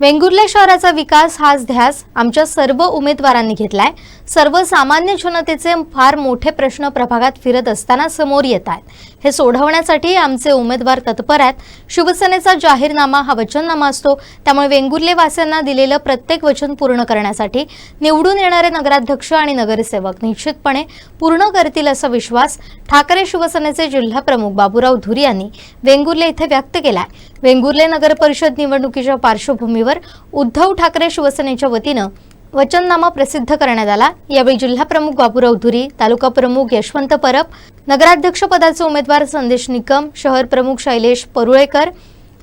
वेंगुर्ले शहराचा विकास हाच ध्यास आमच्या सर्व उमेदवारांनी घेतलाय. सर्वसामान्य जनतेचे फार मोठे प्रश्न प्रभागात फिरत असताना समोर येत आहेत. हे सोडवण्यासाठी आमचे उमेदवार तत्पर आहेत. शिवसेनेचा जाहीरनामा हा वचननामा असतो. त्यामुळे वेंगुर्लेवासियांना दिलेलं प्रत्येक वचन पूर्ण करण्यासाठी निवडून येणारे नगराध्यक्ष आणि नगरसेवक निश्चितपणे पूर्ण करतील असा विश्वास ठाकरे शिवसेनेचे जिल्हाप्रमुख बाबुराव बाबूराव धुरी यांनी वेंगुर्ले इथे व्यक्त केलाय. वेंगुर्ले नगर परिषद निवडणुकीच्या पार्श्वभूमीवर उद्धव ठाकरे शिवसेनेच्या वतीनं वचननामा प्रसिद्ध करण्यात आला. यावेळी जिल्हा प्रमुख बाबूराव धुरी तालुका प्रमुख यशवंत परब नगराध्यक्ष पदाचे उमेदवार संदेश निकम शहर प्रमुख शैलेश परुळेकर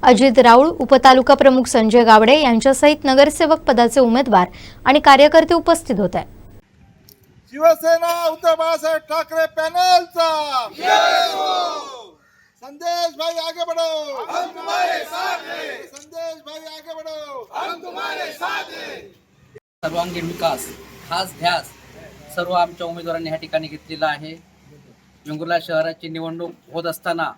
अजित राऊळ उपतालुका प्रमुख संजय गावडे यांच्यासहित नगरसेवक पदाचे उमेदवार आणि कार्यकर्ते उपस्थित होते. शिवसेना उद्धव बाळासाहेब ठाकरे पॅनलचा! संदेश भाई आगे बढ़ो। हम तुम्हारे साथ हैं। संदेश भाई आगे बढ़ो। हम तुम्हारे साथ हैं। सर्वांगीण विकास हाच ध्यास सर्व आमच्या उमेदवारांनी ह्या ठिकाणी घेतलेला आहे. वेंगुर्ला शहराची निवडणूक होत असताना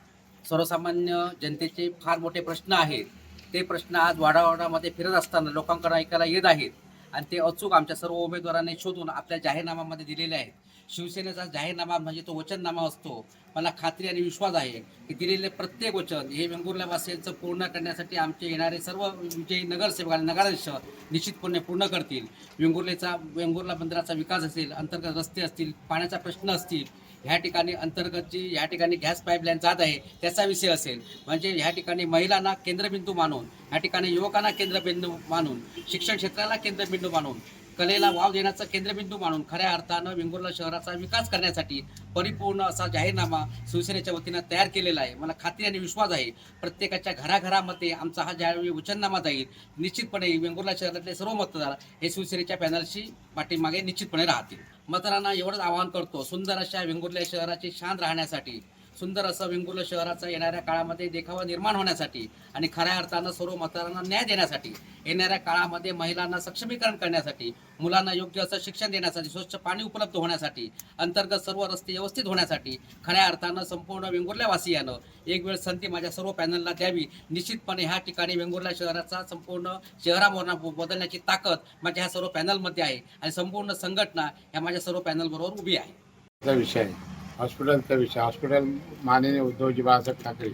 सर्वसामान्य जनतेचे फार मोठे प्रश्न आहेत. ते प्रश्न आज वाडावाडामध्ये फिरत असताना लोकांकडे ऐकायला येत आहेत. आणि ते अचूक आमच्या सर्व उमेदवारांनी शोधून आपल्या जाहीरनाम्यामध्ये दिलेले आहेत. शिवसेनेचा जाहीरनामा म्हणजे तो वचननामा असतो. मला खात्री आणि विश्वास आहे की दिलेले प्रत्येक वचन हे वेंगुर्ल्यावासियांचं पूर्ण करण्यासाठी आमचे येणारे सर्व विजयी नगरसेवक आणि नगराध्यक्ष निश्चितपणे पूर्ण करतील. वेंगुर्लेचा वेंगुर्ला बंदराचा विकास असेल अंतर्गत रस्ते असतील पाण्याचा प्रश्न असतील ह्या ठिकाणी अंतर्गत जी ह्या ठिकाणी गॅस पाईपलाईन जात आहे त्याचा विषय असेल. म्हणजे ह्या ठिकाणी महिलांना केंद्रबिंदू मानून ह्या ठिकाणी युवकांना केंद्रबिंदू मानून शिक्षण क्षेत्राला केंद्रबिंदू मानून कलेला वाव देण्याचा केंद्रबिंदू मानून खऱ्या अर्थानं वेंगुर्ला शहराचा विकास करण्यासाठी परिपूर्ण असा जाहीरनामा शिवसेनेच्या वतीनं तयार केलेला आहे. मला खात्री आणि विश्वास आहे प्रत्येकाच्या घराघरामध्ये आमचा हा ज्यावेळी वचननामा जाईल निश्चितपणे वेंगुर्ला शहरातले सर्व मतदार हे शिवसेनेच्या पॅनलशी पाठीमागे निश्चितपणे राहतील. मतदारांना एवढंच आवाहन करतो सुंदर अशा वेंगुर्ला शहराची शान राहण्यासाठी सुंदर असं वेंगुर्ला शहराचा येणाऱ्या काळामध्ये देखावा निर्माण होण्यासाठी आणि खऱ्या अर्थानं सर्व मतदारांना न्याय देण्यासाठी येणाऱ्या काळामध्ये महिलांना सक्षमीकरण करण्यासाठी मुलांना योग्य असं शिक्षण देण्यासाठी स्वच्छ पाणी उपलब्ध होण्यासाठी अंतर्गत सर्व रस्ते व्यवस्थित होण्यासाठी खऱ्या अर्थानं संपूर्ण वेंगुर्ल्यावासियानं एक वेळ संधी माझ्या सर्व पॅनलला द्यावी. निश्चितपणे ह्या ठिकाणी वेंगुर्ला शहराचा संपूर्ण शहरामोरणा बदलण्याची ताकद माझ्या ह्या सर्व पॅनलमध्ये आहे आणि संपूर्ण संघटना ह्या माझ्या सर्व पॅनलबरोबर उभी आहे. विषय आहे. हॉस्पिटलचा विषय हॉस्पिटल माननीय उद्धवजी बाळासाहेब ठाकरे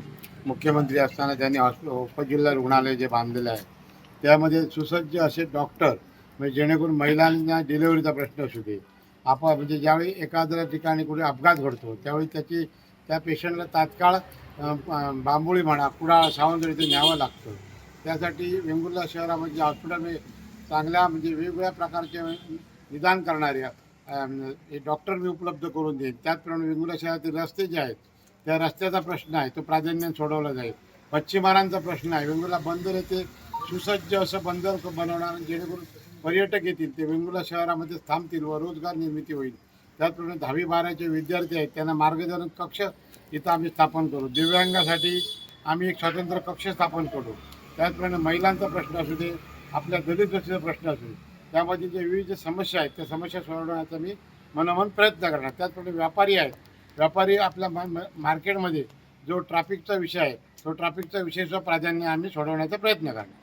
मुख्यमंत्री असताना त्यांनी हॉस्पिटल उपजिल्हा रुग्णालय जे बांधलेलं आहे त्यामध्ये सुसज्ज असे डॉक्टर म्हणजे जेणेकरून महिलांना डिलेवरीचा प्रश्न असू दे. आपण म्हणजे ज्यावेळी एखाद्या ठिकाणी कुठे अपघात घडतो त्यावेळी त्याची त्या पेशंटला तात्काळ बांबोळी म्हणा कुडाळ सावंतवाडी इथे न्यावं लागतं. त्यासाठी वेंगुर्ला शहरामध्ये हॉस्पिटल चांगल्या म्हणजे वेगवेगळ्या प्रकारचे निदान करणाऱ्या डॉक्टर मी उपलब्ध करून देईन. त्याचप्रमाणे वेंगुर्ला शहरातील रस्ते जे आहेत त्या रस्त्याचा प्रश्न आहे तो प्राधान्याने सोडवला जाईल. मच्छीमारांचा प्रश्न आहे. वेंगुर्ला बंदर येथे सुसज्ज असं बंदर बनवणार जेणेकरून पर्यटक येतील. ते वेंगुर्ला शहरामध्ये थांबतील व रोजगार निर्मिती होईल. त्याचप्रमाणे दहावी बाराचे विद्यार्थी आहेत त्यांना मार्गदर्शन कक्ष इथं आम्ही स्थापन करू. दिव्यांगासाठी आम्ही एक स्वतंत्र कक्ष स्थापन करू. त्याचप्रमाणे महिलांचा प्रश्न असू दे आपल्या दलित प्रश्न असू दे. त्यामध्ये जे विविध समस्या आहेत त्या समस्या सोडवण्याचा मी मनोमन प्रयत्न करणार. त्याचप्रमाणे व्यापारी आहेत. व्यापारी आपल्या मा- मार्केटमध्ये जो ट्रॅफिकचा विषय आहे तो ट्रॅफिकचा विषय सुद्धा प्राधान्य आम्ही सोडवण्याचा प्रयत्न करणार.